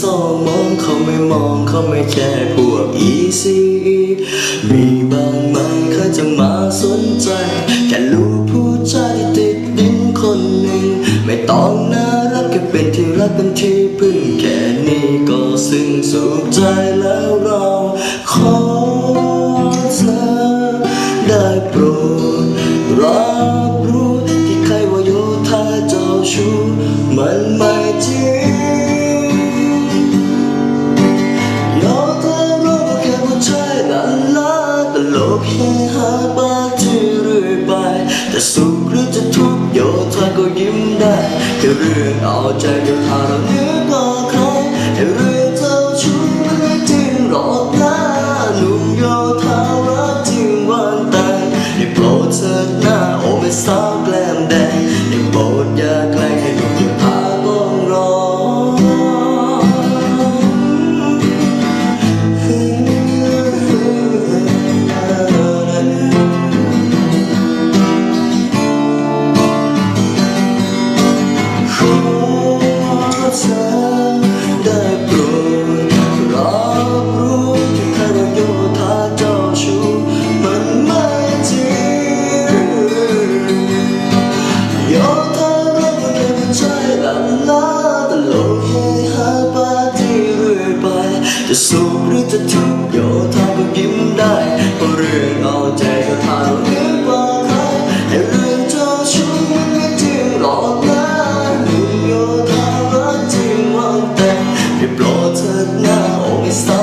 ซ่อมองเขาไม่มองเขาไม่แค่พวก ECE มีบางไหมเขาจะมาสนใจ แค่รู้ผู้ชายติดดินคนหนึ่ง ไม่ต้องน่ารักแค่เป็นที่รักเป็นที่พึ่งแค่นี้ก็ซึ้งสุขใจแล้วเราขอเธอได้โปรดรับ ชู้มันไม่จริงยอมเธอรู้ว่าแค่ผู้ชายลันลาตลกเฮฮาปากที่เรื่อยไป แต่สุขหรือจะทุกข์โยธาก็ยิ้มได้แค่เรื่องเอาใจโยธาเราเนื้อก็ใครไอ้เรื่องเจ้าชู้มันไม่จริงหรอกนะหนุ่มโยธารักจริงวันแต่งได้โปรดเถิดหน้าโอ้ไม่สาวแกล้มแดงได้โปร ดอย่าไกลให้หนุ่มโยธาต้องรอขอเธอ จะทุกโยธาก็ยิ้มได้เพราะเรื่องเอาใจโยธาเรานึกว่าใครไอ้เรื่องเจ้าชู้มันไม่จริงหรอกนะหนุ่มโยธารักจริงหวังแต่ได้โปรดเถิดนะโอ้ไม่สา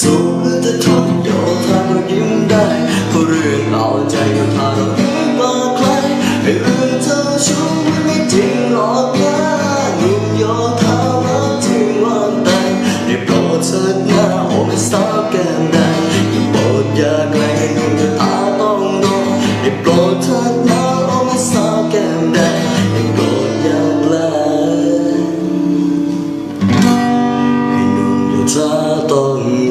สูงแต่ทนโดนทาเรายิ้มได้เพราะเรื่องเอาใจก็พาเราถึงมาไกลไอ้เรื่องเจ้ชู้มันไม่จริงหรอกนะหนุ่มโยธามาถึงวันแต่งได้โปรดเถิดนะโอ้ไม่สาวแก้มดงอย่าโปรดอย่าไกลให้หนุ่มโยธาต้องโดนได้โปรดเถิดนะโอ้ไม่สาวแก้ใแดงอย่าโปรดอย่าแกล้ให้หนุ่มโยธาต้อง